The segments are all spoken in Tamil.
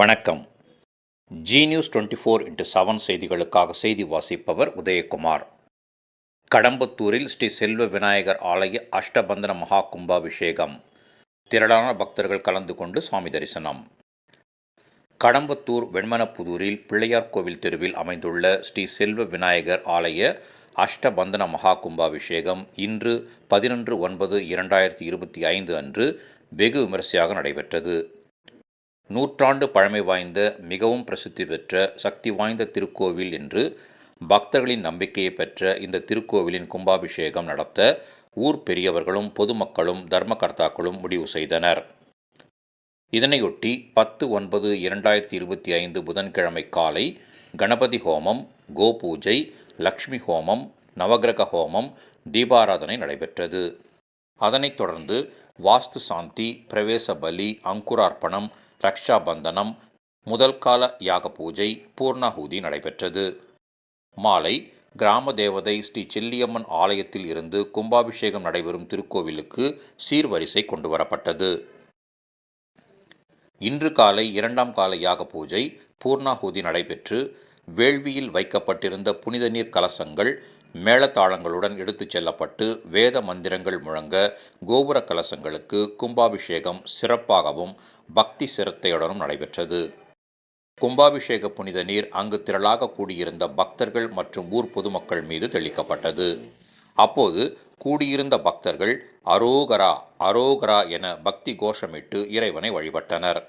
வணக்கம். Zee news twenty four into seven செய்திகளுக்காக செய்தி வாசிப்பவர் உதயகுமார். கடம்பத்தூரில் ஸ்ரீ செல்வ விநாயகர் ஆலய அஷ்டபந்தன மகா கும்பாபிஷேகம். திரளான பக்தர்கள் கலந்து கொண்டு சாமி தரிசனம். கடம்பத்தூர் வெண்மனப்புதூரில் பிள்ளையார் கோவில் தெருவில் அமைந்துள்ள ஸ்ரீ செல்வ விநாயகர் ஆலய அஷ்டபந்தன மகா கும்பாபிஷேகம் இன்று பதினொன்று ஒன்பது இரண்டாயிரத்தி இருபத்தி ஐந்து அன்று வெகு விமரிசையாக நடைபெற்றது. நூற்றாண்டு பழமை வாய்ந்த மிகவும் பிரசித்தி பெற்ற சக்தி வாய்ந்த திருக்கோவில் என்று பக்தர்களின் நம்பிக்கையை பெற்ற இந்த திருக்கோவிலின் கும்பாபிஷேகம் நடத்த ஊர் பெரியவர்களும் பொதுமக்களும் தர்மகர்த்தாக்களும் முடிவு செய்தனர். இதனையொட்டி பத்து ஒன்பது இரண்டாயிரத்தி இருபத்தி ஐந்து புதன்கிழமை காலை கணபதி ஹோமம் கோபூஜை லக்ஷ்மி ஹோமம் நவகிரக ஹோமம் தீபாராதனை நடைபெற்றது. அதனைத் தொடர்ந்து வாஸ்து சாந்தி பிரவேச பலி அங்குரார்ப்பணம் ரக்ஷாபந்தனம் முதல் கால யாக பூஜை பூர்ணாஹூதி நடைபெற்றது. மாலை கிராம தேவதை ஸ்ரீ செல்லியம்மன் ஆலயத்தில் இருந்து கும்பாபிஷேகம் நடைபெறும் திருக்கோவிலுக்கு சீர்வரிசை கொண்டு வரப்பட்டது இன்று காலை இரண்டாம் கால யாக பூஜை பூர்ணாஹூதி நடைபெற்று வேள்வியில் வைக்கப்பட்டிருந்த புனித நீர் கலசங்கள் மேளதாளங்களுடன் எடுத்துச் செல்லப்பட்டு வேத மந்திரங்கள் முழங்க கோபுர கலசங்களுக்கு கும்பாபிஷேகம் சிறப்பாகவும் பக்தி சிரத்தையுடனும் நடைபெற்றது. கும்பாபிஷேக புனித நீர் அங்கு திரளாக கூடியிருந்த பக்தர்கள் மற்றும் ஊர் பொதுமக்கள் மீது தெளிக்கப்பட்டது. அப்போது கூடியிருந்த பக்தர்கள் அரோகரா அரோகரா என பக்தி கோஷமிட்டு இறைவனை வழிபட்டனர்.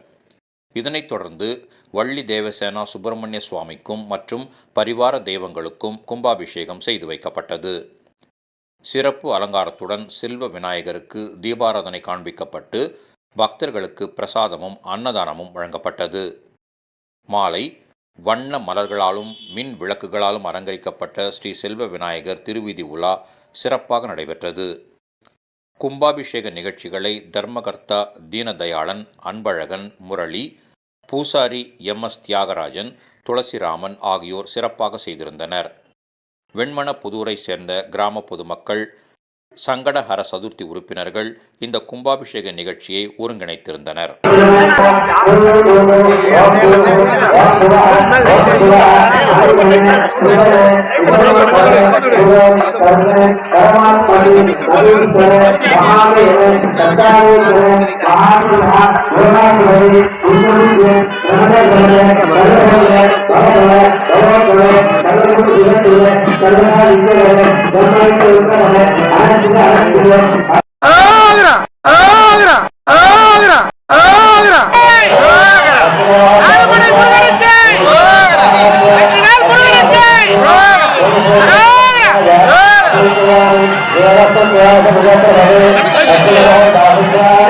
இதனைத் தொடர்ந்து வள்ளி தேவசேனா சுப்பிரமணிய சுவாமிக்கும் மற்றும் பரிவார தெய்வங்களுக்கும் கும்பாபிஷேகம் செய்து வைக்கப்பட்டது. சிறப்பு அலங்காரத்துடன் செல்வ விநாயகருக்கு தீபாராதனை காண்பிக்கப்பட்டு பக்தர்களுக்கு பிரசாதமும் அன்னதானமும் வழங்கப்பட்டது. மாலை வண்ண மலர்களாலும் மின் விளக்குகளாலும் அலங்கரிக்கப்பட்ட ஸ்ரீ செல்வ விநாயகர் திருவிதி உலா சிறப்பாக நடைபெற்றது. கும்பாபிஷேக நிகழ்ச்சிகளை தர்மகர்த்தா தீனதயாளன் அன்பழகன் முரளி பூசாரி எம். எஸ். தியாகராஜன் துளசிராமன் ஆகியோர் சிறப்பாக செய்திருந்தனர். வெண்மண புதூரை சேர்ந்த கிராம பொதுமக்கள் சங்கடஹர சதுர்த்தி உறுப்பினர்கள் இந்த கும்பாபிஷேக நிகழ்ச்சியை ஒருங்கிணைத்திருந்தனர். ஆகரா আপনারা